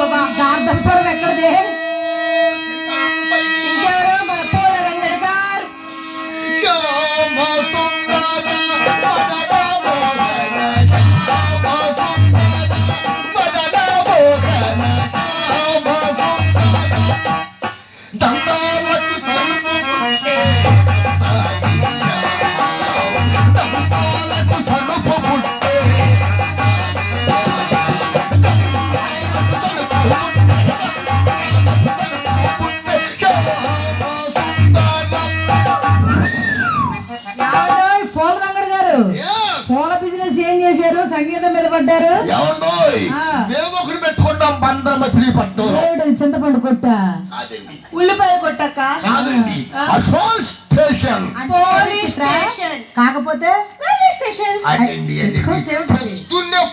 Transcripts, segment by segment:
అబ్బబ్బబ్బా. గార్ధం స్వరం ఎక్కడిది ఆ. మేము ఒకటి పెట్టుకుంటాం బండ మచిలీపట్నం చింతపండు కొట్ట. ఉల్లిపాయ కొట్టక్క? కాదండి. Association police station. కాకపోతే రైల్వే స్టేషన్.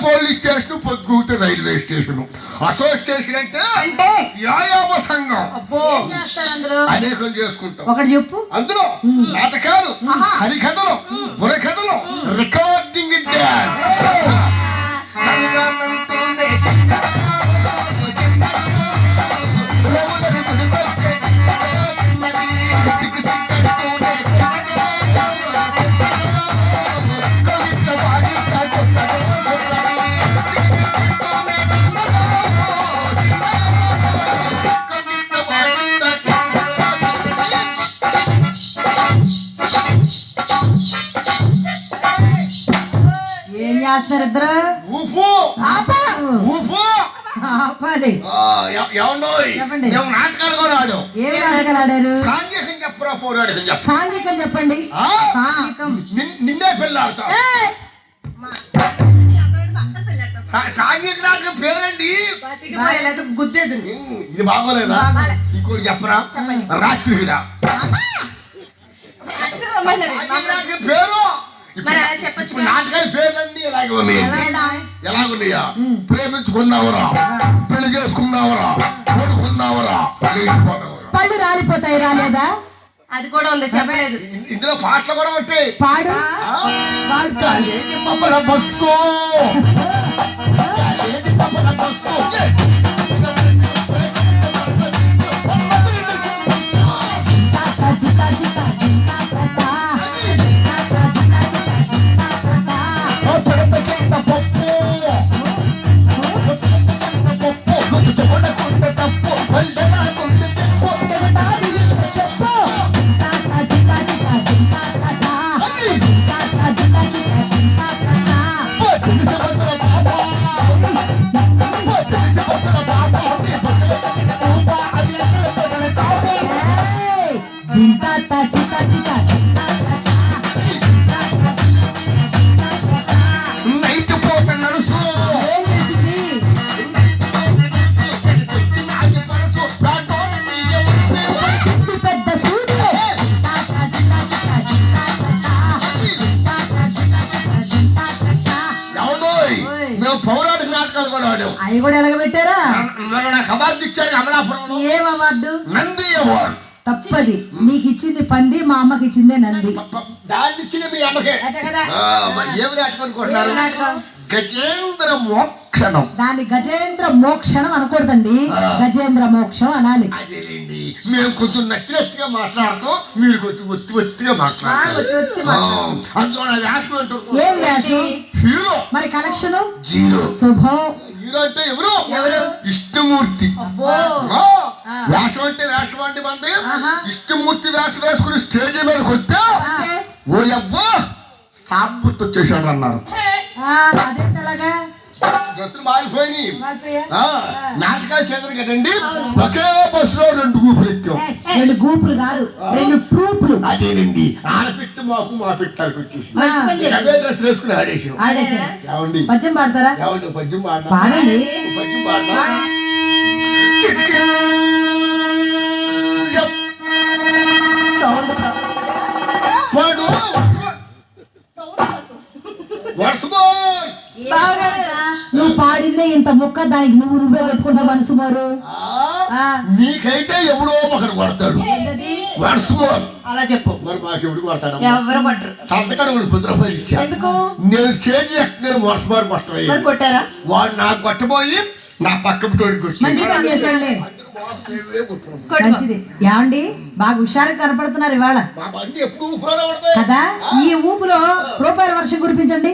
పోలీస్ స్టేషన్ పొద్దుగుతే రైల్వే స్టేషన్. అసోసియేషన్ అంటే అంటే? వ్యాయామ సంఘం. అనేకం చేసుకుంటాం. ఒకటి చెప్పు. అందులో నాటకాలు హరికథలు బుర్రకథలు రికార్డింగ్ డ్యాన్స్ చేస్తున్నారు ఇద్దరు? ఆపాలి. చెప్పండి. నాటకాలు కూడా ఆడాం ఏమి నాటకాలు ఆడారు? సాంఘికం చెప్పరా చెప్ప. సాంఘికం చెప్పండి. నిన్నే పెళ్ళి ఆడతాం. ఏయ్! సా- సాంఘిక నాటకం పేరండి? గుద్దేదు. ఇది బాగోలేదా? బాగాలే. ఇంకోటి చెప్పరా? రాత్రికి రా పేరు? ఇప్పుడు- నాటకాల పేర్లన్నీ ఇలాగే ఉన్నాయి ఎలా? ఎలాగున్నాయా? ప్రేమించుకున్నావరా? పెళ్ళి చేసుకున్నావరా? కొడుకున్నావరా? పళ్ళు రాలిపోతాయి రాలేదా? అది కూడా ఉంది చెప్పలేదు. ఇందులో పాటలు కూడా ఉంటాయి. పాడు. ఆ? అవి కూడా ఎలగబెట్టారా మరి నాకు అవార్డు ఇచ్చారు అమలాపురంలో. ఏం అవార్డు? నంది అవార్డు. తప్పది. నీకు ఇచ్చింది పంది మా అమ్మకి ఇచ్చిందే నంది. దాన్ని మీ అమ్మకే. ఏమి? గజేంద్ర మోక్షణం. దాన్ని గజేంద్ర మోక్షణం అనకూడదండి. గజేంద్ర మోక్షం అనాలి. అదేలేండి. మేము కొంచెం నచ్చినట్టుగా మాట్లాడతాం మీరు కొంచెం ఒత్తి ఒత్తిగా ఆ, మాట్లాడతారు ఒత్తి ఒత్తి ఆ, మాట్లాడు. అందులో నా వ్యాసం ఏంటో ఏం వేషం హీరో మరి కలెక్షన్? జీరో. శుభం. హీరో అంటే ఎవరు? ఎవరు? ఆ, వేషం అంటే వేషం అంటే మంది. ఆహా. విష్ణుమూర్తి వేషం వేసుకుని స్టేజ్ మీదకి వస్తే ఓ అవ్వా సాంబుర్తి వచ్చేసాడు అన్నారు డ్రెస్సులు మారిపోయినాయి. నాటకాలు చేద్దరు కదండి. ఒకే బస్సులో రెండు గూపులు ఎక్కాం. రెండు గూపులు కాదు రెండు ప్రూపులు అదేనండి ఆడపిట్టు మాకు మా పిట్టాలకు వచ్చేసి. అవే డ్రెస్ వేసుకుని ఆడేసాం ఏమండి? పద్యం పాడతారా? ఏమండి పద్యం? పాడండి. పద్యం? సౌండ్ నువ్వు పాడిందే ఇంత ముక్క దానికి నువ్వు నువ్వే పెట్టుకుంటా మనసు మారు ఆ, నీకైతే ఎవడో ఏంటది? వర్షమో అలా చెప్పు. మరి మాకు ఎవడు కొడతాడు ఎవరు కూడా ఎందుకు? నేను వర్షమారు కొట్టారా? వాడు నాకు కొట్టబోయి నా పక్క తోడికి వచ్చి మంచిది. ఏమండి? బాగా హుషారుగా కనపడుతున్నారు ఇవాళ. కదా? ఈ ఊపులో రూపాయల వర్షం కురిపించండి.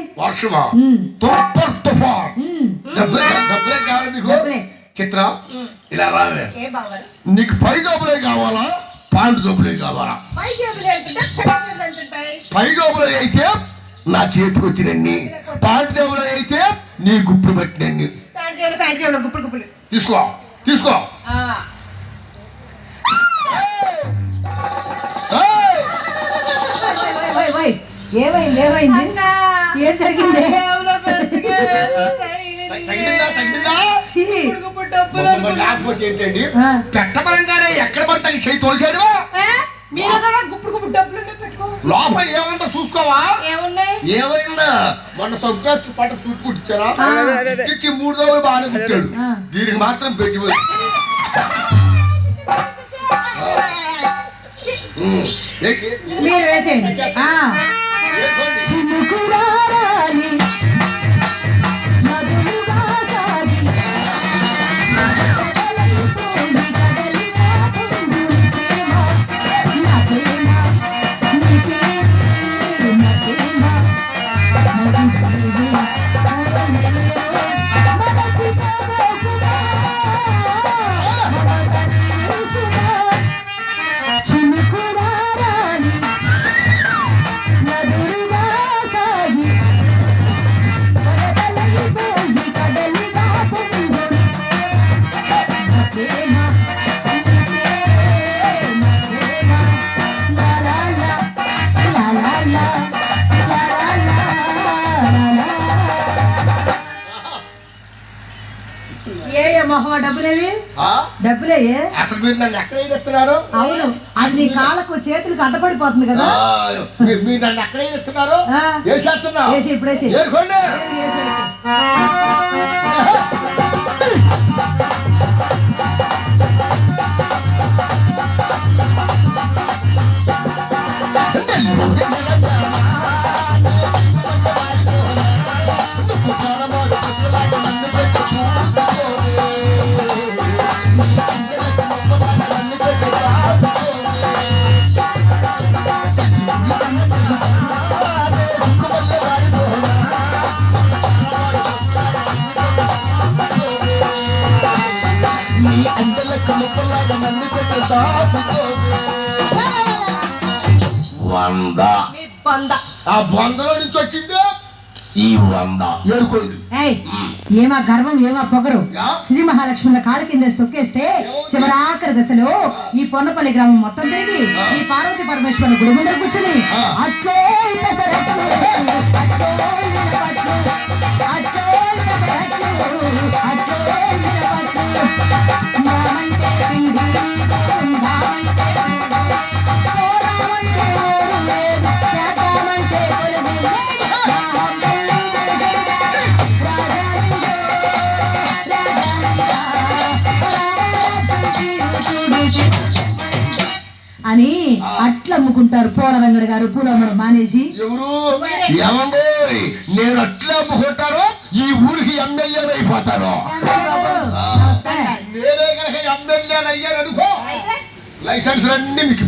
చిత్ర ఇలా రావే. ఏ బావగారు? నీకు పై డబ్బులే కావాలా? పాండు డబ్బులే కావాలా? పై డబ్బులు అయితే నా చేతికి వచ్చినన్ని. పాండు డబ్బులు అయితే నీ గుప్పుడు గుప్పుడు తీసుకో. తీసుకో. ఏమైంది? ఏమైంది ఏం జరిగింది? లేకపోతే ఏంటండి. పెట్టబలంగానే ఎక్కడ పడితే అక్కడ చేయి తోల్చాడు ఏ? మీరు గుప్పుడు గుప్పుడు డబ్బులు లోపల ఏమంటా చూసుకోవా? ఏమైందా? మొన్న సంక్రాంతి పంట సూట్ కుట్టించారా ఆ. ఇచ్చి మూడు రోజులు బాగానే కుట్టాడు. దీనికి మాత్రం పెట్టి మీరు వేసేయండి. డబ్బులే? అసలు మీరు నన్ను ఎక్కడ ఎత్తున్నారు? అవును. అది నీ కాళ్ళకు చేతులకు అడ్డపడిపోతుంది కదా. మీరు నన్ను ఎక్కడ ఎత్తున్నారు? ఆ. ఏం ఇప్పుడు వంద. ఆ వందలో నుంచి వచ్చింది? ఈ వంద. ఏరుకోండి. ఏయ్, ఏమా గర్వం ఏమా పొగరు. శ్రీ మహాలక్ష్ముల కాలు కింద తొక్కేస్తే చివరాఖరి దశలో ఈ పొన్నపల్లి గ్రామం మొత్తం తిరిగి ఈ పార్వతి పరమేశ్వరుని గుడి ముందర కూర్చుని. అట్లో అని అట్లా అమ్ముకుంటారు పోలరంగడు గారు పూలమ్మడు మానేసి ఎవరు ఏమండి నేను అట్లా అమ్ముకుంటాను ఈ ఊరికి ఎమ్మెల్యే అయిపోతాను నేనే కనుక ఎమ్మెల్యే అయ్యాను అనుకో లైసెన్స్ అన్ని మీకు.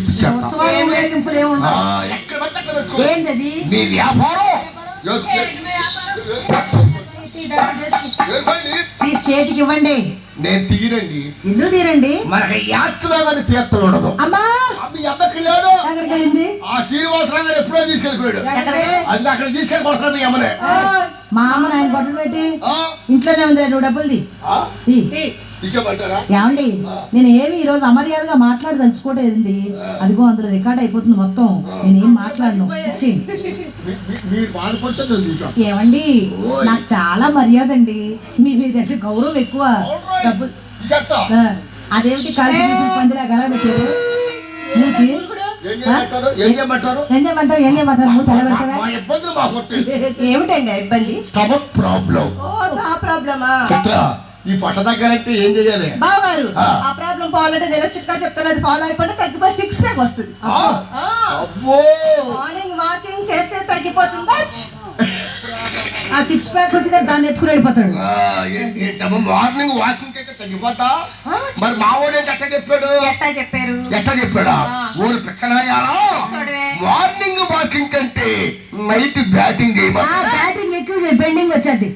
ఏంటది మీ వ్యాపారం. తీసి చేతికి ఇవ్వండి నేను తీరండి ఇల్లు తీరండి మనకి యాత్రలో కానీ తీర్థం ఉండదు. అమ్మా! ఆ మీ అమ్మకి లేదు. ఆ శ్రీనివాసరావు గారు ఎప్పుడో తీసుకెళ్ళిపోయాడు? అది అక్కడ తీసుకెళ్ళిపోతున్నా మీ అమ్మనే. మా అమ్మ నాయన బట్టలు పెట్టి? ఇంట్లోనే ఉంది నువ్వు డబ్బులు ఏమండి నేను ఏమి ఈ రోజు అమర్యాదగా మాట్లాడి తలుచుకోవటం అదిగో అందులో రికార్డ్ అయిపోతుంది మొత్తం. నేనేం మాట్లాడను. ఇచ్చి. మీ- మీ- మీరు బాధపడితే నేను చూసాను ఏమండి నాకు చాలా మర్యాద అండి మీ మీద గౌరవం ఎక్కువ. ఆ, అదేమిటి కలిసి పందిలా గల పెట్టారు ఏం ఏం ఏం ఏం ఏమిటండి ఆ ఇబ్బంది? Stomach problem. ఓ సా ప్రాబ్లమా? చిత్ర. ఈ పట్ట దగ్గరంటే ఏం చేయాలి? బావగారు ఆ. ప్రాబ్లం పోవాలంటే నేను చిట్కా చెప్తాను అది ఫాలో అయిపోతే తగ్గిపోయి సిక్స్ ప్యాక్ వస్తుంది. అబ్బో! మార్నింగ్ వాకింగ్ చేస్తే తగ్గిపోతుందా? ఆ సిక్స్ ప్యాక్ వచ్చి దాన్ని ఎత్తుకుని వెళ్ళిపోతాడు. మార్నింగ్ వాకింగ్ అయితే తగ్గిపోతా? మరి మా వాడు ఏంటి ఎట్లా చెప్పాడు? ఎట్టా చెప్పారు? ఎట్లా చెప్పాడా? ఊరు చూడవే. మార్నింగ్ వాకింగ్ కంటే నైట్ బ్యాటింగ్ బ్యాటింగ్ ఎక్కువ బెండింగ్ వచ్చేది.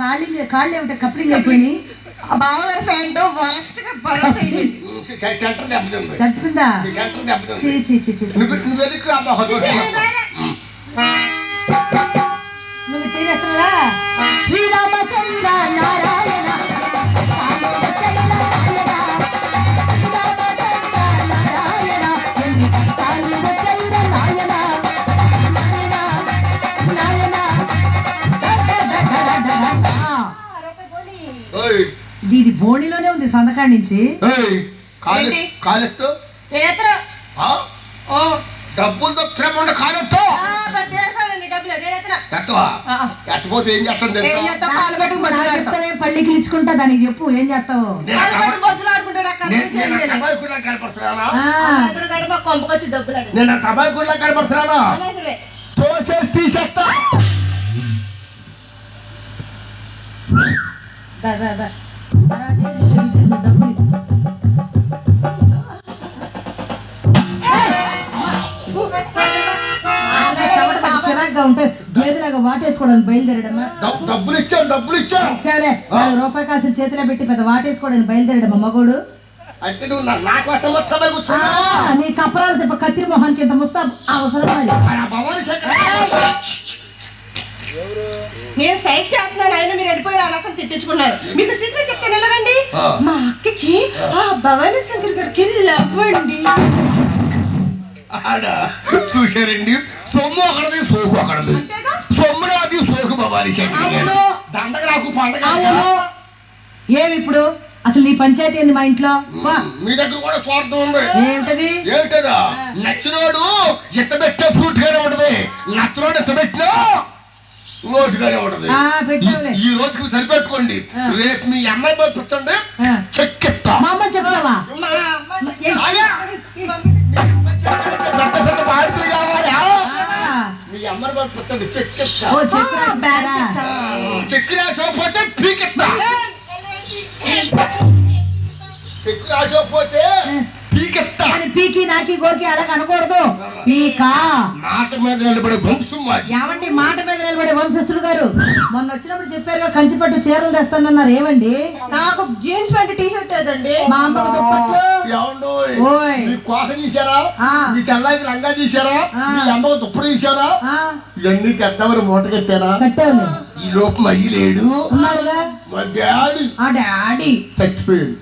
కాళ్ళు కాళ్ళు ఏమిటో కప్లింగ్ అయిపోయినాయి. బావగారి ప్యాంటు వరస్ట్గా బరస్ట్ అయింది. సెంటర్ దెబ్బతింది. తప్పిందా సెంటర్ చీ దెబ్బతింది చీ చీ చీ నువ్వు నువ్వు వెనక్కి రా, అమ్మ, హద్దు నువ్వు తినేస్తున్నా శ్రీరామచంద్ర నారాయణ. ఇది ఇది బోణిలోనే ఉంది సందకాడి నుంచి. ఏంటి? కాలెత్తు. ఆ? ఓ. డబ్బులతో శ్రమ కాలెత్తు. ఆ, పెద్ద చేస్తానండి డబ్బులు. నేనేతరా ఎత్తవా? ఎత్తపోతే ఏం చేస్తాను ఏం తెలుసా? చేస్తావు? కాలు పట్టుకు నాకు బతులు చెప్తావే పళ్ళికి ఇచ్చుకుంటా దానికి చెప్పు ఏం చేస్తావు? నేను కాలు అక్కడ- పట్టుకు బతులు ఆడుకుంటారు అక్కడ నేను- నేను ఆ టబాయి కూడా కనపడుతున్నానా ఆ, మా కొంపకొచ్చి డబ్బులు అడిగి నేను ఆ టబాయి కూడా కనపడుతున్నానా అలాగే తోసేసి తీసేస్తా. దా, దా, దా. చిరాగ్గా ఉంటే గేదెలాగా వాటేసుకోవడానికి బయలుదేరడమ్మా డబ్- డబ్బులు ఇచ్చాను డబ్బులు ఇచ్చాను ఇచ్చావులే నాలుగు రూపాయి కాసులు చేతిలో పెట్టి పెద్ద వాటేసుకోవడానికి బయలుదేరడమ్మా మగోడు అంటే నువ్వు నా- కోసం కప్పరాలు తిప్ప కత్తిరి మొహానికి ఇంత ముస్తా అవసరం నేను సైడ్ చేస్తున్నాను ఆయన మీరు వెళ్ళిపోయి అసలు తిట్టించుకున్నారు మీకు సీక్రెట్ చెప్తే వెళ్ళరండి. మా అక్కకి ఆ. భవానీ శంకర్ గారికి లవ్వండి చూశారండి? సొమ్ము ఒకటిది సోకు అంతేగా? సొమ్ము నాది సోకు భవానీ శంకర్ గారు. అవును. దండగ నాకు పండగ ఏమి ఇప్పుడు అసలు నీ పంచాయతీ ఏంది మా ఇంట్లో. మీ దగ్గర కూడా స్వార్థం ఉంది. ఏమిటది ఏమిటదా నచ్చినోడు ఎత్తబెట్టే ఫ్రూట్ గానే ఉంటది. నచ్చినోడు ఎత్తబెట్టినా నోటు గానే ఉంటది. ఈ- రోజుకి సరిపెట్టుకోండి. రేపు మీ అమ్మాయి పంపించండి ఆ. చెక్కిస్తా. మా అమ్మ చెప్తావా? మా అమ్మ ఆయా. పెద్ద పెద్ద బాధ్యతలు కావాలా. మీ అమ్మని చెక్కి రాసకపోతే పీకెత్తా చెక్కి రాసకపోతే పీకెత్తా అని పీకి నాకి గోకి అలాగ అనకూడదు. పీకా. మాట మీద నిలబడే వంశం మాది ఏమండి మాట మీద నిలబడే వంశస్థులు గారు. మొన్న వచ్చినప్పుడు చెప్పారుగా కంచిపట్టు చీరలు తెస్తానన్నారు. ఏమండి నాకు జీన్స్ ప్యాంట్ టీ షర్ట్ లేదండి. మా అమ్మకు దుప్పట్లు. ఏమండోయ్? ఓయ్. మీ కోట తీశారా? ఆ. మీ చెల్లాయికి లంగా తీశారా? ఆ. మీ అమ్మకు దుప్పటి తీశారా? ఆ, ఇవన్నీ తెద్దామని మూట కట్టారా? కట్టావులే ఈ లోపు మయ్యి లేడు. ఉన్నాడుగా? మా డాడీ. ఆ డాడీ. చచ్చిపోయాడు.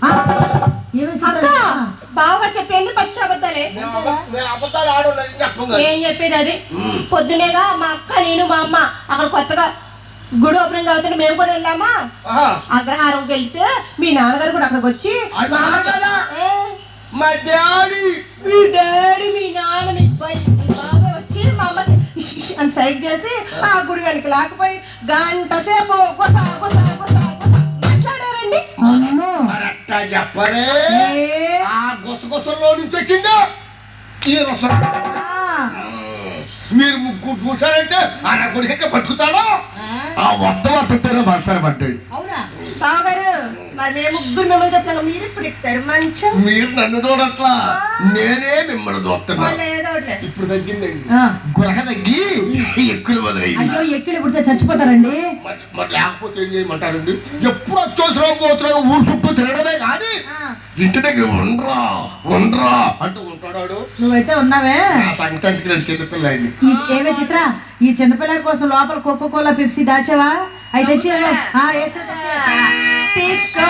ఏమి అక్క! బాగా చెప్పేది పచ్చి అబద్ధాలే. ఏం చెప్పేది అది? పొద్దునేగా మా అక్క నేను మా అమ్మ అక్కడ కొత్తగా గుడి ఓపెనింగ్ అవుతుంది మేము కూడా వెళ్ళామా అగ్రహారంకి వెళ్తే మీ నాన్నగారు కూడా అక్కడికి వచ్చి మా డాడీ. మీ డాడీ మీ నాన్న మీ బాబాయ్ వచ్చి మా అమ్మకి అని సైడ్ చేసి ఆ గుడి వెనక లేకపోయి గంట సేపు మాట్లాడారండి. కరెక్టా చెప్పరే. ఆ గుసగుసల్లో నుంచి వచ్చిందా? ఈ రసం. మీరు ముగ్గురు చూశారంటే ఆ నా కొడుకు బతుకుతాడా? ఆ. వద్ద వద్దతేనే మనసారి పడ్డాడు అవునా? మరి మేము ముగ్గురు మిమ్మల్ని చెప్తాను మీరు ఇప్పుడు ఎక్కుతారు. మంచం. మీరు నన్ను చూడట్లా. నేనే మిమ్మల్ని చూస్తున్నా. మళ్ళీ ఏదో ఒకటి. ఇప్పుడు తగ్గిందండి. గురక తగ్గి ఎక్కులు మొదలైంది అయ్యో ఎక్కడ పుడితే చచ్చిపోతారండి. లేకపోతే ఏం చేయమంటారండి? ఎప్పుడు అత్యవసరం ఊరు చుట్టూ తిరగడమే కానీ ఇంటి దగ్గర ఉండరా ఉండరా అంటూ ఉంటాడు నువ్వైతే ఉన్నావే. సంక్రాంతికి నేను ఏమే చిత్ర ఈ చిన్నపిల్లడి కోసం లోపల కోకో కోలా పెప్సీ దాచావా అయితే తెచ్చి. తీసుకో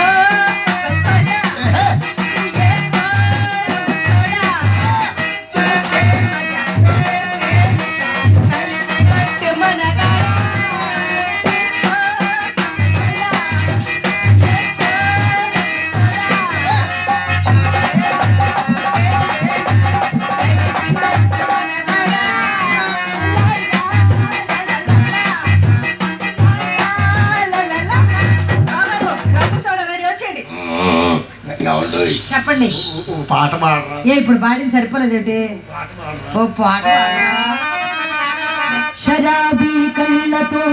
పాట ఏ ఇప్పుడు పాడింది సరిపోలేదేంటి ఓ పాట శరాబీ కళ్ళతో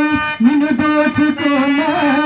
నిన్ను దోచుకోనా